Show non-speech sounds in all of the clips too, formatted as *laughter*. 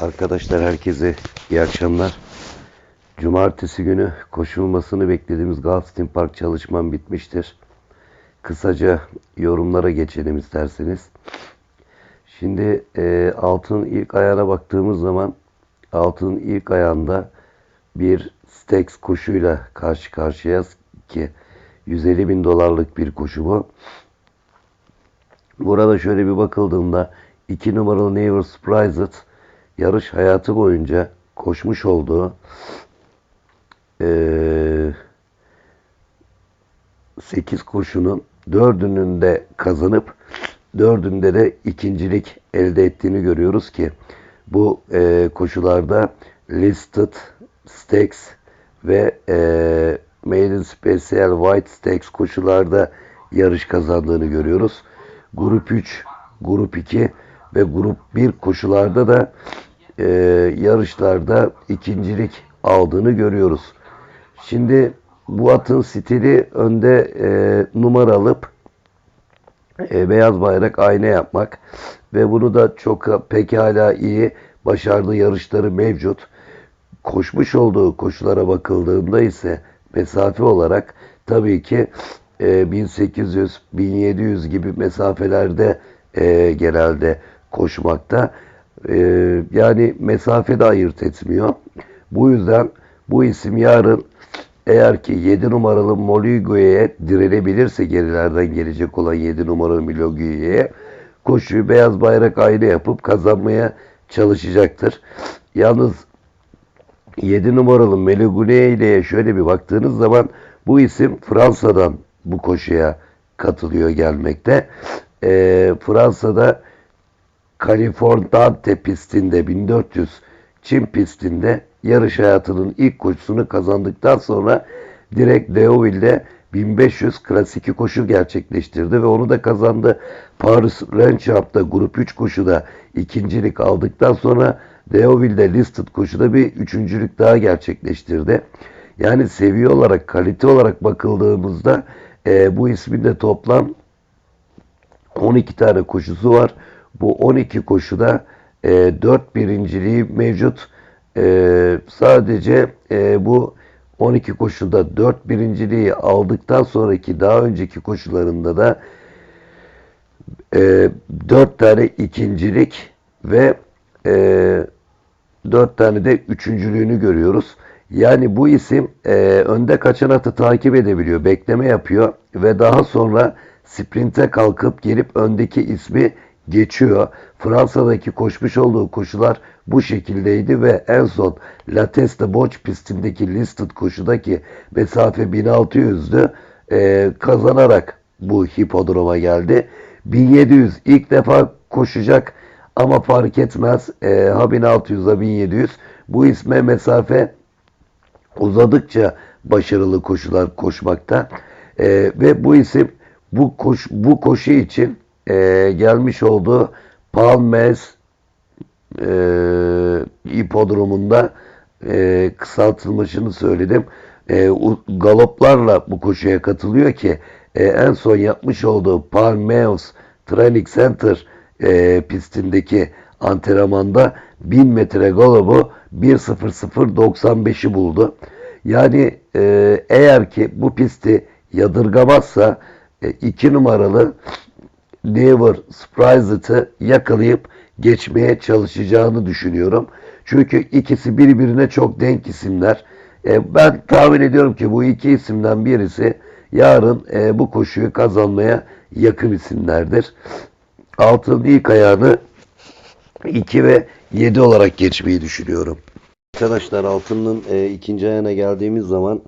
Arkadaşlar herkese iyi akşamlar. Cumartesi günü koşulmasını beklediğimiz Galstin Park çalışmam bitmiştir. Kısaca yorumlara geçelim isterseniz. Şimdi e, altın ilk ayağına baktığımız zaman altın ilk ayağında bir Stax koşuyla karşı karşıyayız ki 150 bin dolarlık bir koşu bu. Burada şöyle bir bakıldığında 2 numaralı Never Surprised yarış hayatı boyunca koşmuş olduğu eee 8 koşunun 4'ünün de kazanıp 4'ünde de ikincilik elde ettiğini görüyoruz ki bu eee, koşularda Listed Stakes ve eee Maiden Special White Stakes koşularda yarış kazandığını görüyoruz. Grup 3, Grup 2 ve Grup 1 koşularda da eee, yarışlarda ikincilik aldığını görüyoruz. Şimdi bu atın stili önde eee, numara alıp e, beyaz bayrak ayna yapmak ve bunu da çok pekala iyi başardığı yarışları mevcut. Koşmuş olduğu koşulara bakıldığında ise mesafe olarak tabii ki e, 1800 1700 gibi mesafelerde e, genelde koşmakta. E, yani mesafe de ayırt etmiyor. Bu yüzden bu isim yarın eğer ki 7 numaralı Moligue'ye direnebilirse gerilerden gelecek olan 7 numaralı Moligue'ye koşuyu beyaz bayrak ayrı yapıp kazanmaya çalışacaktır. Yalnız 7 numaralı Meligune şöyle bir baktığınız zaman bu isim Fransa'dan bu koşuya katılıyor gelmekte. Ee, Fransa'da Californiante pistinde 1400 Çin pistinde yarış hayatının ilk koşusunu kazandıktan sonra direkt Deauville'de 1500 klasiki koşu gerçekleştirdi ve onu da kazandı. Paris Ranchamp'ta grup 3 koşuda ikincilik aldıktan sonra Deauville'de listed koşuda bir üçüncülük daha gerçekleştirdi. Yani seviye olarak, kalite olarak bakıldığımızda e, bu ismin de toplam 12 tane koşusu var. Bu 12 koşuda e, 4 birinciliği mevcut. E, sadece e, bu 12 koşuda 4 birinciliği aldıktan sonraki daha önceki koşularında da e, 4 tane ikincilik ve e, 4 tane de üçüncülüğünü görüyoruz. Yani bu isim e, önde kaçan atı takip edebiliyor, bekleme yapıyor ve daha sonra sprinte kalkıp gelip öndeki ismi geçiyor. Fransa'daki koşmuş olduğu koşular bu şekildeydi ve en son La Teste Boç pistindeki listed koşudaki mesafe 1600'dü. E, kazanarak bu hipodroma geldi. 1700 ilk defa koşacak ama fark etmez. E, ha 1600 ha 1700 bu isme mesafe uzadıkça başarılı koşular koşmakta. E, ve bu isim bu koş bu koşu için e, gelmiş olduğu Palmes e, hipodromunda e, kısaltılmışını söyledim. E, galoplarla bu koşuya katılıyor ki e, en son yapmış olduğu Palmeus Training Center e, pistindeki antrenmanda 1000 metre galobu 1.0095'i buldu. Yani e, eğer ki bu pisti yadırgamazsa 2 numaralı Never Surprised'ı yakalayıp geçmeye çalışacağını düşünüyorum. Çünkü ikisi birbirine çok denk isimler. E, ben tahmin ediyorum ki bu iki isimden birisi yarın e, bu koşuyu kazanmaya yakın isimlerdir. Altın ilk ayağını 2 ve 7 olarak geçmeyi düşünüyorum. Arkadaşlar altının e, ikinci ayağına geldiğimiz zaman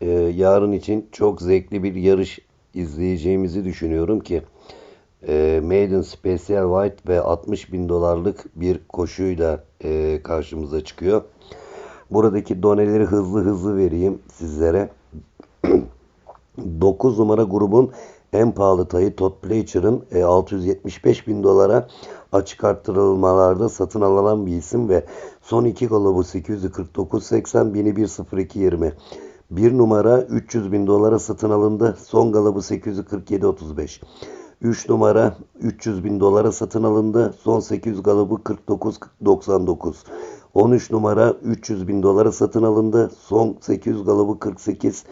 e, yarın için çok zevkli bir yarış izleyeceğimizi düşünüyorum ki e, Maiden Special White ve 60 bin dolarlık bir koşuyla e, karşımıza çıkıyor. Buradaki doneleri hızlı hızlı vereyim sizlere. *clears throat* 9 numara grubun en pahalı tayı Todd Pletcher'ın e, 675 bin dolara açık arttırılmalarda satın alınan bir isim ve son iki galobu 849.80 bini 1.02.20. Bir numara 300 bin dolara satın alındı. Son galobu 847.35. 3 numara 300 bin dolara satın alındı. Son 800 galabı 49.99. 13 numara 300 bin dolara satın alındı. Son 800 galabı 48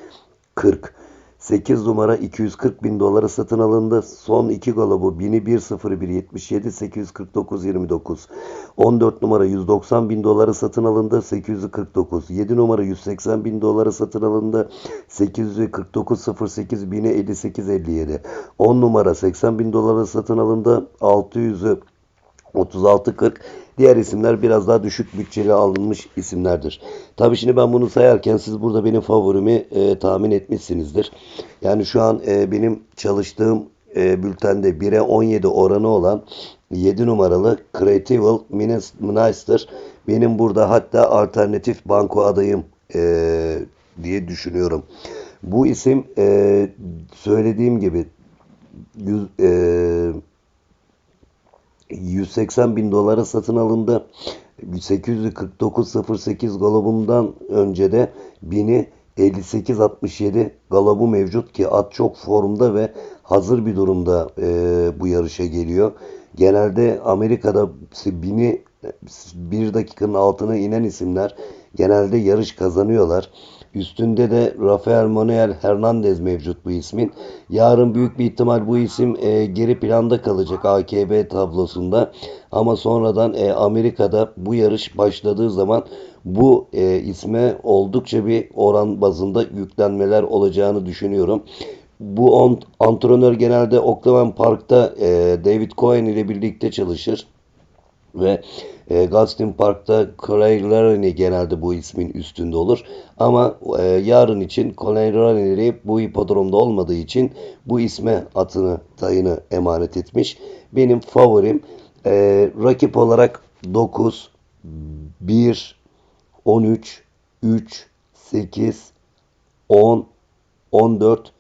40. 8 numara 240 bin dolara satın alındı. Son 2 galabı 1000'i 1.0177 849 29. 14 numara 190 bin dolara satın alındı. 849. 7 numara 180 bin dolara satın alındı. 849 08 1000'i 58 57. 10 numara 80 bin dolara satın alındı. 600'ü 36-40. Diğer isimler biraz daha düşük bütçeli alınmış isimlerdir. Tabii şimdi ben bunu sayarken siz burada benim favorimi e, tahmin etmişsinizdir. Yani şu an e, benim çalıştığım e, bültende 1'e 17 oranı olan 7 numaralı Creatival Minister benim burada hatta alternatif banko adayım e, diye düşünüyorum. Bu isim e, söylediğim gibi yüz, e, 180 bin dolara satın alındı. 849.08 galobumdan önce de 1000'i 58.67 galobu mevcut ki at çok formda ve hazır bir durumda e, bu yarışa geliyor. Genelde Amerika'da 1000'i bir dakikanın altına inen isimler genelde yarış kazanıyorlar. Üstünde de Rafael Manuel Hernandez mevcut bu ismin. Yarın büyük bir ihtimal bu isim e, geri planda kalacak AKB tablosunda. Ama sonradan e, Amerika'da bu yarış başladığı zaman bu e, isme oldukça bir oran bazında yüklenmeler olacağını düşünüyorum. Bu antrenör genelde Oakland Park'ta e, David Cohen ile birlikte çalışır. Ve e, Gulfstream Park'ta Colin Laramie genelde bu ismin üstünde olur. Ama e, yarın için Colin Laramie bu hipodromda olmadığı için bu isme atını, tayını emanet etmiş. Benim favorim e, rakip olarak 9, 1, 13, 3, 8, 10, 14,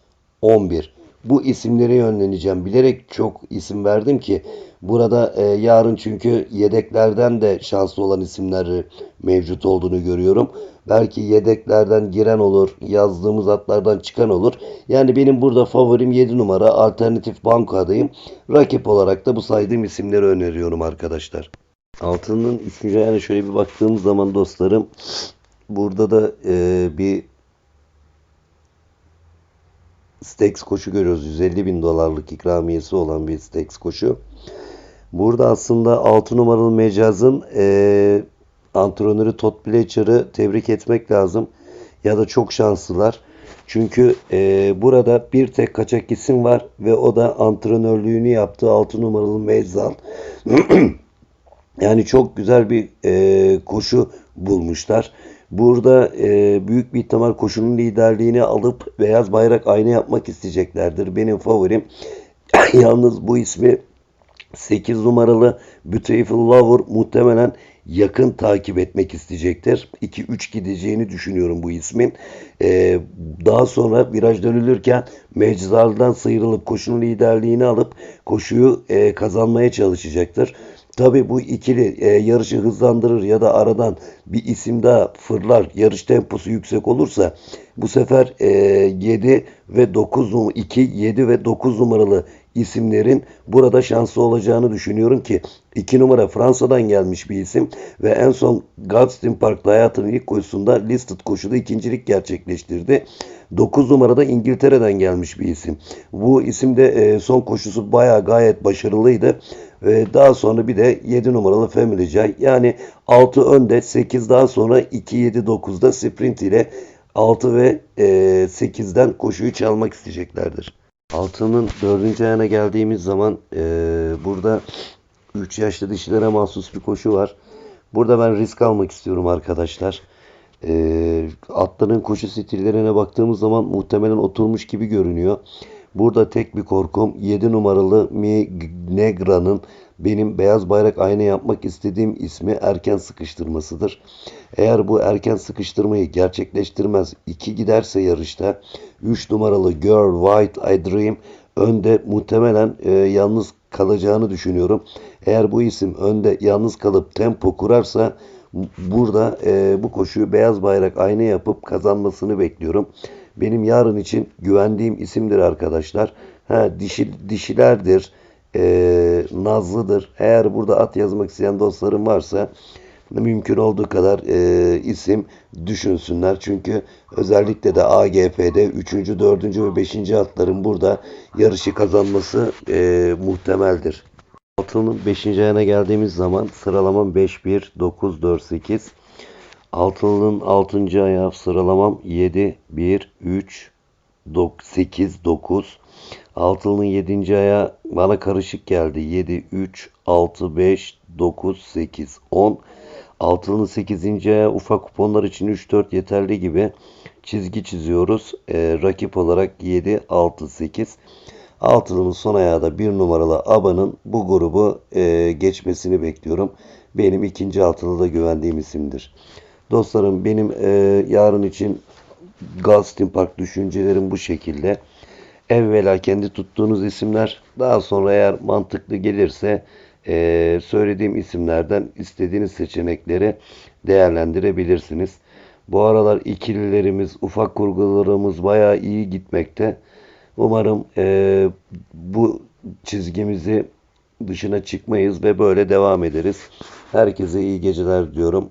11. Bu isimlere yönleneceğim. Bilerek çok isim verdim ki burada e, yarın çünkü yedeklerden de şanslı olan isimleri mevcut olduğunu görüyorum. Belki yedeklerden giren olur, yazdığımız atlardan çıkan olur. Yani benim burada favorim 7 numara alternatif banko adayım. Rakip olarak da bu saydığım isimleri öneriyorum arkadaşlar. Altının üçüncü yani şöyle bir baktığımız zaman dostlarım burada da e, bir Stakes koşu görüyoruz. 150 bin dolarlık ikramiyesi olan bir Stakes koşu. Burada aslında 6 numaralı mecazın e, antrenörü Todd Pletcher'ı tebrik etmek lazım. Ya da çok şanslılar. Çünkü e, burada bir tek kaçak isim var ve o da antrenörlüğünü yaptığı 6 numaralı Mezal. *clears throat* yani çok güzel bir e, koşu bulmuşlar. Burada e, büyük bir ihtimal koşunun liderliğini alıp beyaz bayrak aynı yapmak isteyeceklerdir. Benim favorim *coughs* yalnız bu ismi 8 numaralı Beautiful Lover muhtemelen yakın takip etmek isteyecektir. 2-3 gideceğini düşünüyorum bu ismin. Ee, daha sonra viraj dönülürken meczaldan sıyrılıp koşunun liderliğini alıp koşuyu e, kazanmaya çalışacaktır. Tabii bu ikili e, yarışı hızlandırır ya da aradan bir isim daha fırlar, yarış temposu yüksek olursa bu sefer e, 7 ve 9 2 7 ve 9 numaralı isimlerin burada şanslı olacağını düşünüyorum ki 2 numara Fransa'dan gelmiş bir isim ve en son Gulfstream Park'ta hayatının ilk koşusunda listed koşuda ikincilik gerçekleştirdi. 9 numarada İngiltere'den gelmiş bir isim. Bu isim de e, son koşusu bayağı gayet başarılıydı. Ve daha sonra bir de 7 numaralı Family Jay. Yani 6 önde 8 daha sonra 2 7 9'da sprint ile 6 ve e, 8'den koşuyu çalmak isteyeceklerdir. Altının dördüncü ayağına geldiğimiz zaman e, burada 3 yaşlı dişilere mahsus bir koşu var. Burada ben risk almak istiyorum arkadaşlar. E, atların koşu stillerine baktığımız zaman muhtemelen oturmuş gibi görünüyor. Burada tek bir korkum 7 numaralı Mi Negra'nın benim beyaz bayrak ayna yapmak istediğim ismi erken sıkıştırmasıdır. Eğer bu erken sıkıştırmayı gerçekleştirmez 2 giderse yarışta 3 numaralı Girl White I Dream önde muhtemelen e, yalnız kalacağını düşünüyorum. Eğer bu isim önde yalnız kalıp tempo kurarsa burada e, bu koşuyu beyaz bayrak ayna yapıp kazanmasını bekliyorum. Benim yarın için güvendiğim isimdir arkadaşlar. Ha, dişi, dişilerdir, e, nazlıdır. Eğer burada at yazmak isteyen dostlarım varsa mümkün olduğu kadar e, isim düşünsünler. Çünkü özellikle de AGF'de 3. 4. ve 5. atların burada yarışı kazanması e, muhtemeldir. Altının 5. ayağına geldiğimiz zaman sıralamam 5, 1, 9, 4, 8. Altının 6. ayağı sıralamam 7, 1, 3, 8, 9. Altının 7. ayağı bana karışık geldi. 7, 3, 6, 5, 9, 8, 10. Altının 8. ayağı ufak kuponlar için 3, 4 yeterli gibi çizgi çiziyoruz. Ee, rakip olarak 7, 6, 8. Altının son ayağı da 1 numaralı Aba'nın bu grubu e, geçmesini bekliyorum. Benim ikinci altılı da güvendiğim isimdir. Dostlarım benim e, yarın için Galstin Park düşüncelerim bu şekilde. Evvela kendi tuttuğunuz isimler daha sonra eğer mantıklı gelirse e, söylediğim isimlerden istediğiniz seçenekleri değerlendirebilirsiniz. Bu aralar ikililerimiz, ufak kurgularımız bayağı iyi gitmekte. Umarım e, bu çizgimizi dışına çıkmayız ve böyle devam ederiz. Herkese iyi geceler diyorum.